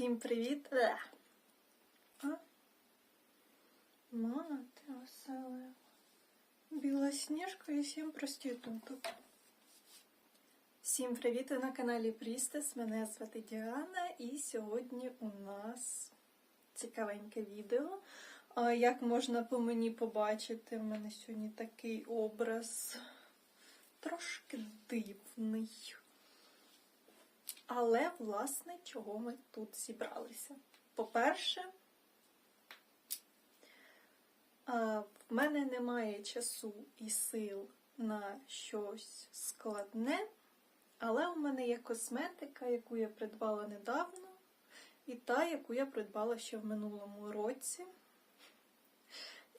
Всім привіт! Е. А? Мати. Білосніжка і сім проституток. Всім привіт! Ви на каналі Прістес. Мене звати Діана, і сьогодні у нас цікавеньке відео. Як можна по мені побачити, в мене сьогодні такий образ трошки дивний. Але, власне, чого ми тут зібралися? По-перше, в мене немає часу і сил на щось складне, але у мене є косметика, яку я придбала недавно, і та, яку я придбала ще в минулому році.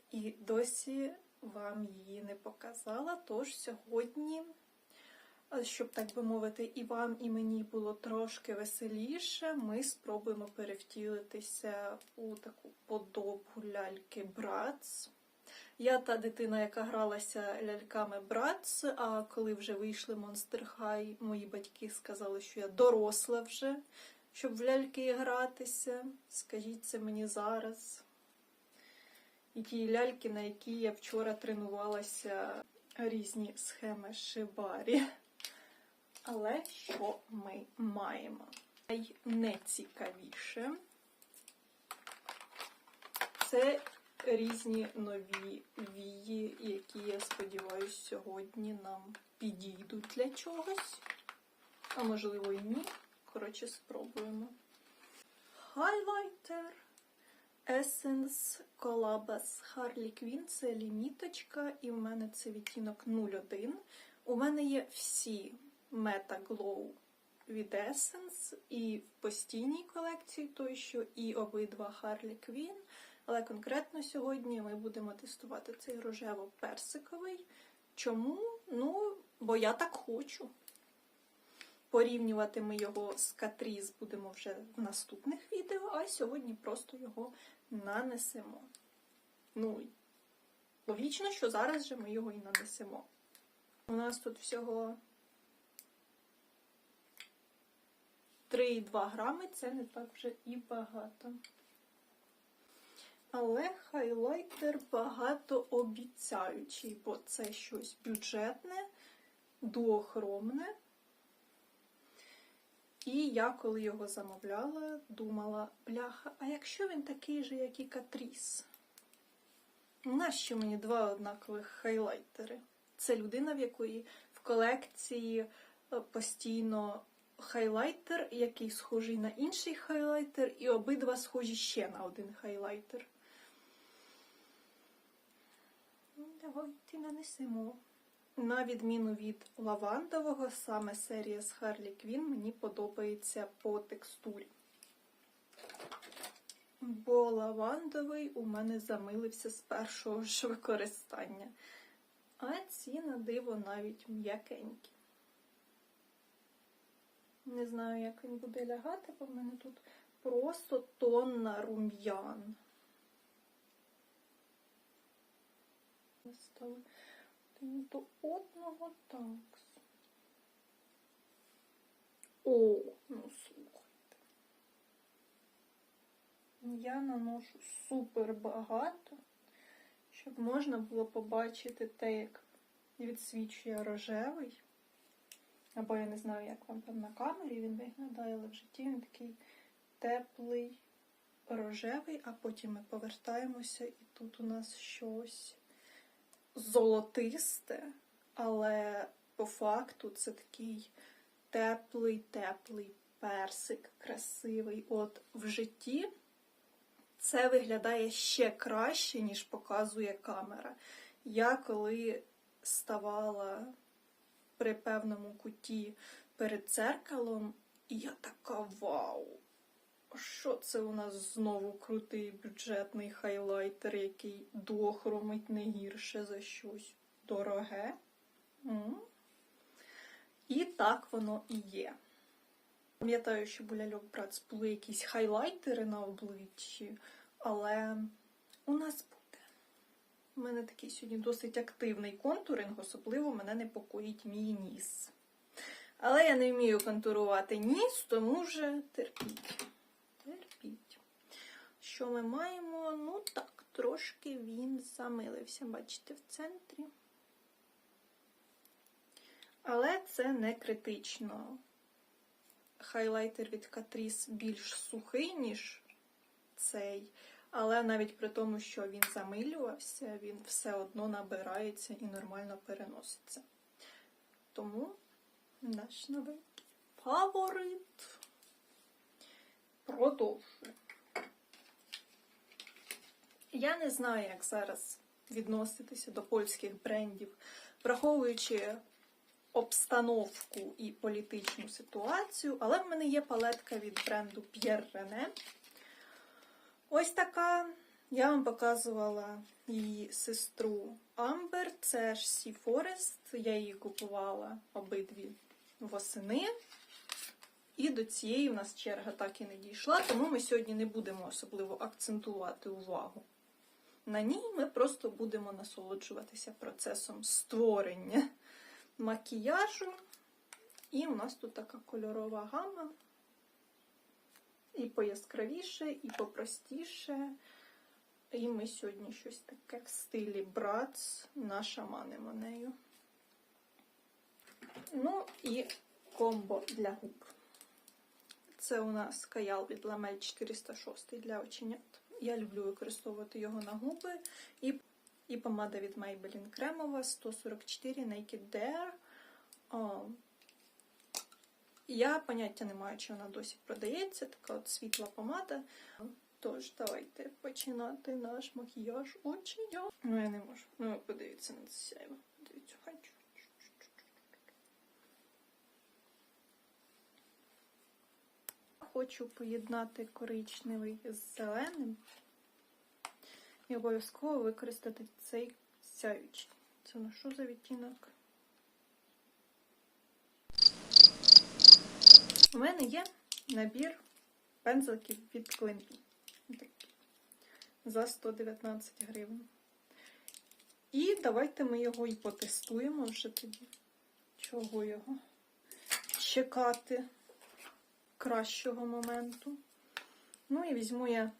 І досі вам її не показала. Тож сьогодні щоб, так би мовити, і вам, і мені було трошки веселіше, ми спробуємо перевтілитися у таку подобу ляльки Братс. Я та дитина, яка гралася ляльками Братс, а коли вже вийшли Monster High, мої батьки сказали, що я доросла вже, щоб в ляльки гратися. Скажіть це мені зараз. І ті ляльки, на які я вчора тренувалася різні схеми шибарі. Але що ми маємо? Найнецікавіше це різні нові вії, які, я сподіваюся, сьогодні нам підійдуть для чогось. А можливо і ні. Коротше, спробуємо. Хайлайтер Essence Colabas Harley Quinn. Це ліміточка, і в мене це відтінок 01. У мене є всі Meta Glow від Essence і в постійній колекції той, що і обидва Harley Quinn. Але конкретно сьогодні ми будемо тестувати цей рожево-персиковий. Чому? Ну, бо я так хочу. Порівнювати ми його з Catrice будемо вже в наступних відео, а сьогодні просто його нанесемо. Ну, логічно, що зараз же ми його і нанесемо. У нас тут всього 3,2 грами це не так вже і багато. Але хайлайтер багато обіцяючий, бо це щось бюджетне, дуохромне. І я, коли його замовляла, думала, бляха, а якщо він такий же, як і Катріс? Нащо мені два однакових хайлайтери? Це людина, в якої в колекції постійно хайлайтер, який схожий на інший хайлайтер, і обидва схожі ще на один хайлайтер. Ну, Давайте нанесемо. На відміну від лавандового, саме серія з Harley Quinn мені подобається по текстурі. Бо лавандовий у мене замилився з першого ж використання. А ці на диво навіть м'якенькі. Не знаю, як він буде лягати, бо в мене тут просто тонна рум'ян. Стали один до одного так. О, ну слухайте. Я наношу супер багато, щоб можна було побачити те, як відсвічує рожевий. Або я не знаю, як вам там на камері він виглядає, але в житті він такий теплий, рожевий, а потім ми повертаємося, і тут у нас щось золотисте, але по факту це такий теплий-теплий персик, красивий. От в житті це виглядає ще краще, ніж показує камера. Я коли ставала при певному куті перед дзеркалом, і я така вау! Що це у нас знову крутий бюджетний хайлайтер, який дохромить не гірше за щось дороге? М? І так воно і є. Пам'ятаю, що у ляльок були якісь хайлайтери на обличчі, але у нас у мене такий сьогодні досить активний контуринг, особливо мене непокоїть мій ніс. Але я не вмію контурувати ніс, тому вже терпіть. що ми маємо? Ну так, трошки він замилився, бачите, в центрі. Але це не критично. Хайлайтер від Catrice більш сухий, ніж цей. Але навіть при тому, що він замилювався, він все одно набирається і нормально переноситься. Тому наш новий фаворит. Продовжую. Я не знаю, як зараз відноситися до польських брендів, враховуючи обстановку і політичну ситуацію, але в мене є палетка від бренду Pierre René. Ось така. Я вам показувала її сестру Амбер. Це ж Sea Forest. Я її купувала обидві восени. І до цієї в нас черга так і не дійшла, тому ми сьогодні не будемо особливо акцентувати увагу. На ній ми просто будемо насолоджуватися процесом створення макіяжу. І у нас тут така кольорова гама. І пояскравіше, і попростіше. І ми сьогодні щось таке в стилі братс нашаманимо нею. Ну і комбо для губ. Це у нас каял від Lamel 406 для оченят. Я люблю використовувати його на губи. І, і помада від Maybelline кремова 144 Naked Dare. Я поняття не маю, чи вона досі продається. Така от світла помада. Тож, давайте починати наш макіяж оченят. Ну, я не можу. Ну, подивіться на це сяйво. Дивіться, хочу. Хочу поєднати коричневий з зеленим і обов'язково використати цей сяючий. Це на що за відтінок? У мене є набір пензликів від Клемпі. За 119 гривень. І давайте ми його і потестуємо вже тоді. Чого його чекати кращого моменту. Ну і візьму я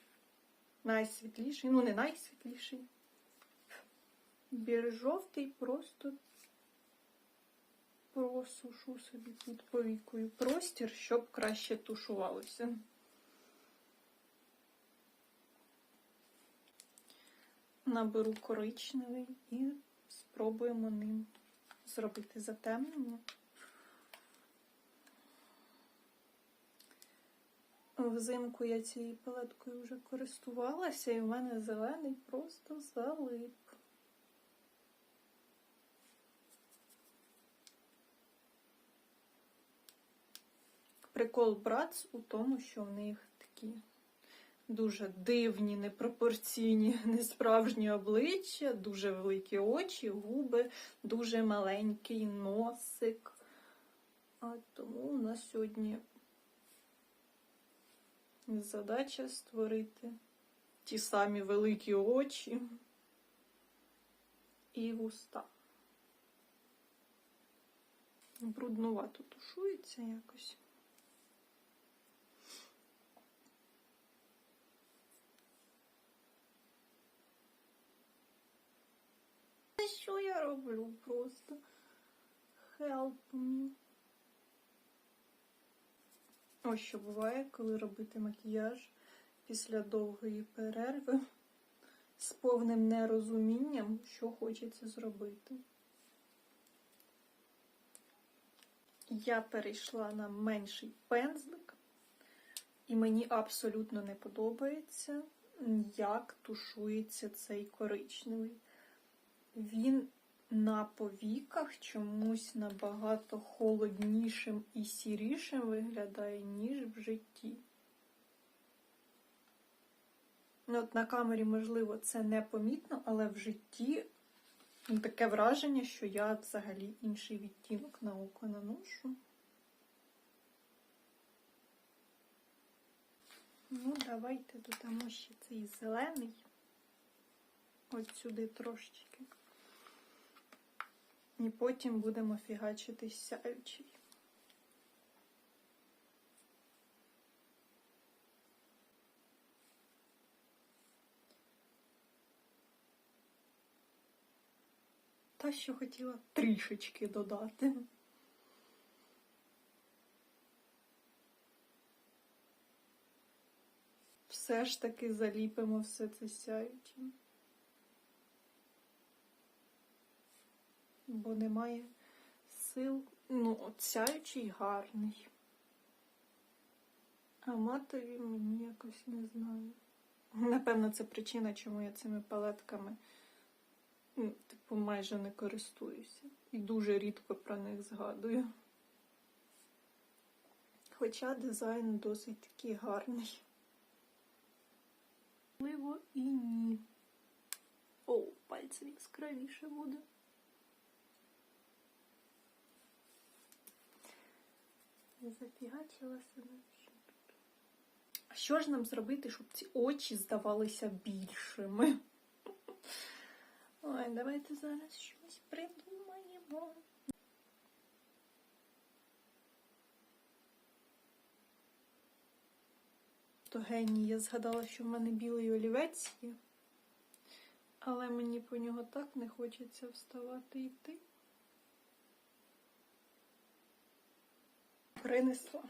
найсвітліший, ну не найсвітліший. Бір жовтий просто просушу собі тут повікою простір, щоб краще тушувалося. Наберу коричневий і спробуємо ним зробити затемнення. Взимку я цією палеткою вже користувалася, і в мене зелений просто залип. Прикол братс у тому, що в них такі дуже дивні, непропорційні, несправжні обличчя, дуже великі очі, губи, дуже маленький носик. А тому у нас сьогодні задача створити ті самі великі очі і вуста. Бруднувато тушується якось. Що я роблю просто? Help me. Ось що буває, коли робити макіяж після довгої перерви з повним нерозумінням, що хочеться зробити. Я перейшла на менший пензлик, і мені абсолютно не подобається, як тушується цей коричневий. Він на повіках чомусь набагато холоднішим і сірішим виглядає, ніж в житті. Ну, от На камері, можливо, це не помітно, але в житті таке враження, що я взагалі інший відтінок на око наношу. Ну, давайте додамо ще цей зелений. От сюди трошечки. І потім будемо фігачити сяючий. Та, що хотіла трішечки додати. Все ж таки заліпимо все це сяючим. Бо немає сил. Ну, от сяючий гарний. А матові мені якось не знаю. Напевно, це причина, чому я цими палетками ну, типу, майже не користуюся. І дуже рідко про них згадую. Хоча дизайн досить такий гарний. Можливо, і ні. О, пальцем яскравіше буде. А що ж нам зробити, щоб ці очі здавалися більшими? Ой, давайте зараз щось придумаємо. То геній, я згадала, що в мене білий олівець є, але мені по нього так не хочеться вставати йти. Принесла.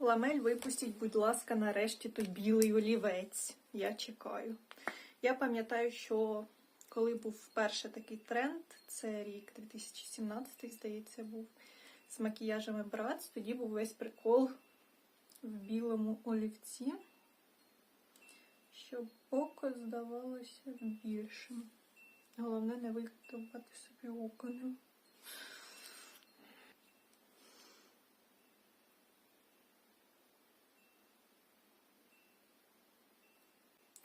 Ламель випустіть, будь ласка, нарешті той білий олівець. Я чекаю. Я пам'ятаю, що коли був вперше такий тренд, це рік 2017, здається, був з макіяжами Братс, тоді був весь прикол в білому олівці, щоб око здавалося більшим. Головне не викидувати собі око.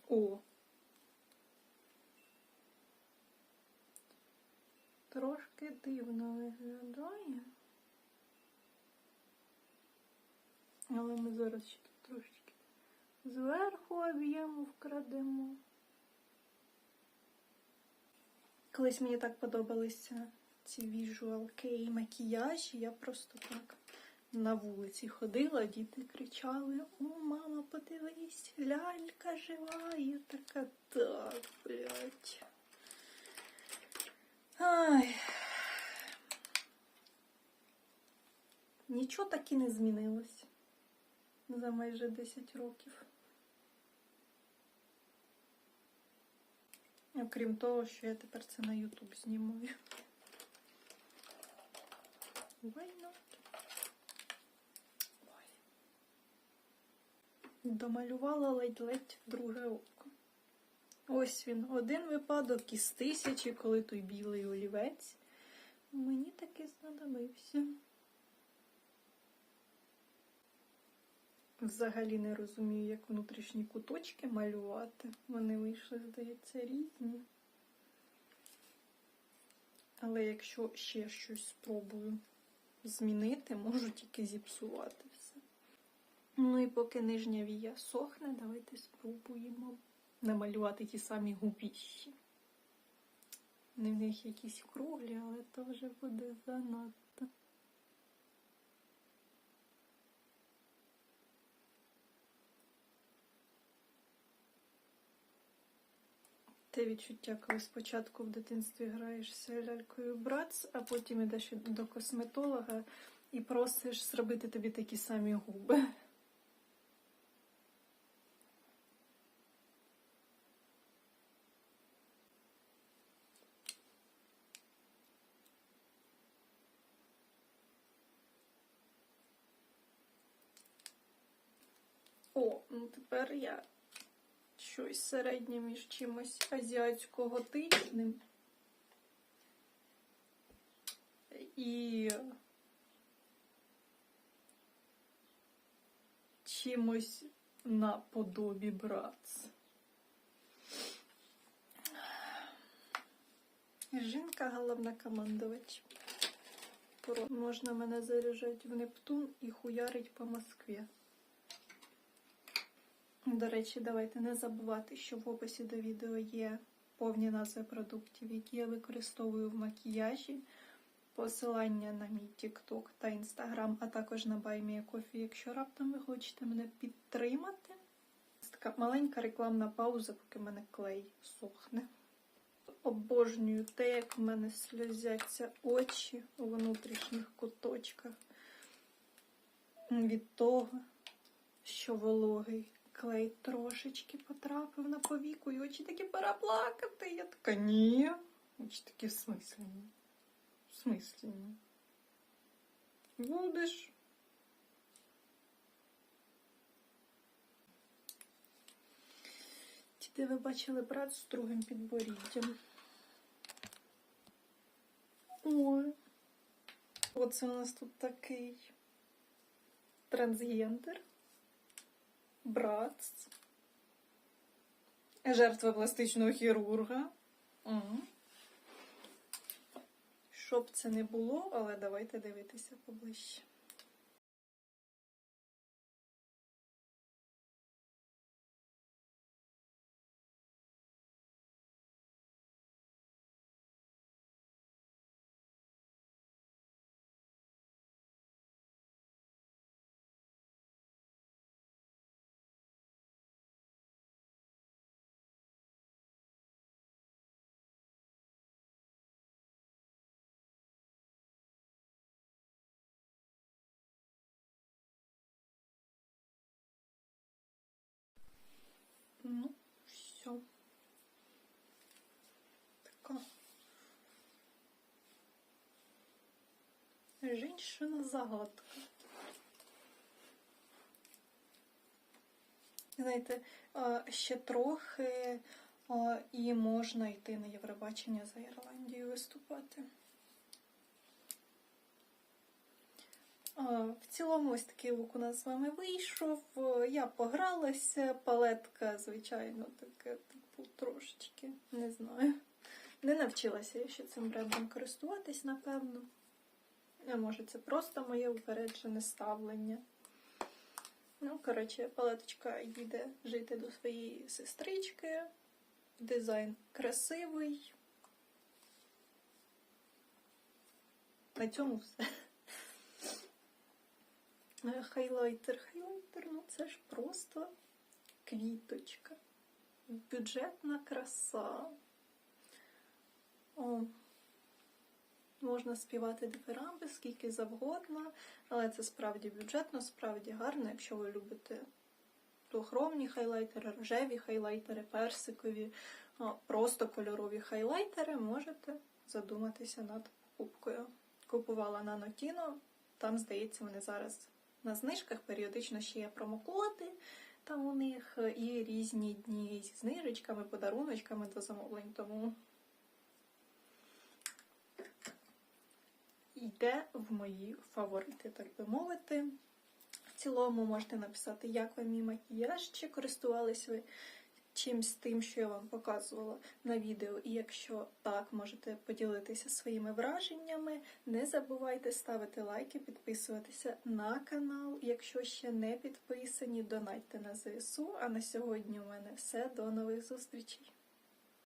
О. Трошки дивно виглядає. Але ми зараз ще тут трошечки зверху об'єму вкрадемо. Колись мені так подобалися ці visual kei макіяжі, я просто так на вулиці ходила, діти кричали: О, мама, подивись, лялька жива. Я така так, блядь. Ай. Нічого так і не змінилось за майже 10 років. Окрім того, що я тепер це на YouTube знімаю. Why? Ой. Домалювала ледь-ледь друге око. Ось він, один випадок із тисячі, коли той білий олівець мені таки знадобився. Взагалі не розумію, як внутрішні куточки малювати. Вони вийшли, здається, різні. Але якщо ще щось спробую змінити, можу тільки зіпсувати. Ну і поки нижня вія сохне, давайте спробуємо намалювати ті самі губіщі. Не в них якісь круглі, але то вже буде занадто. Те відчуття, коли спочатку в дитинстві граєшся лялькою братс, а потім йдеш до косметолога і просиш зробити тобі такі самі губи. О, тепер я щось середнє між чимось азіатсько-готичним і чимось наподобі братц. Жінка головнокомандувач. Про- Можна мене заряджати в Нептун і хуярить по Москві. До речі, давайте не забувати, що в описі до відео є повні назви продуктів, які я використовую в макіяжі, посилання на мій TikTok та Instagram, а також на BuyMeACoffee, якщо раптом ви хочете мене підтримати. Така маленька рекламна пауза, поки в мене клей сохне. обожнюю те, як в мене сльозяться очі у внутрішніх куточках. Від того, що вологий клей трошечки потрапив на повіку, і очі такі пора плакати. Я така, ні. Очі такі в смислі. В смислі. Будеш. Де ви бачили брат з другим підборіддям. Ой. Оце у нас тут такий трансгендер, брат, жертва пластичного хірурга. Угу. Щоб це не було, але давайте дивитися поближче. Ну, все. Така. Женщина загадка. Знаєте, ще трохи і можна йти на Євробачення за Ірландію виступати. В цілому ось такий лук у нас з вами вийшов. Е, Я погралася, палетка, звичайно, таке, типу, трошечки, не знаю. Не навчилася я ще цим брендом користуватись, напевно. А може, це просто моє упереджене ставлення. Ну, коротше, палеточка їде жити до своєї сестрички. Дизайн красивий. На цьому все. Хайлайтер. Хайлайтер, ну це ж просто квіточка. Бюджетна краса. О, можна співати дифирамби скільки завгодно, але це справді бюджетно, справді гарно, якщо ви любите двохромні хайлайтери, рожеві хайлайтери, персикові, просто кольорові хайлайтери, можете задуматися над покупкою. Купувала на Notino, там, здається, вони зараз на знижках періодично ще є промокоди. Там у них і різні дні зі знижечками, подаруночками до замовлень. Тому йде в мої фаворити, так би мовити. В цілому можете написати, як вам мій макіяж, чи користувались ви чимсь тим, що я вам показувала на відео. І якщо так, можете поділитися своїми враженнями. Не забувайте ставити лайки, підписуватися на канал. Якщо ще не підписані, донайте на ЗСУ. А на сьогодні у мене все. До нових зустрічей!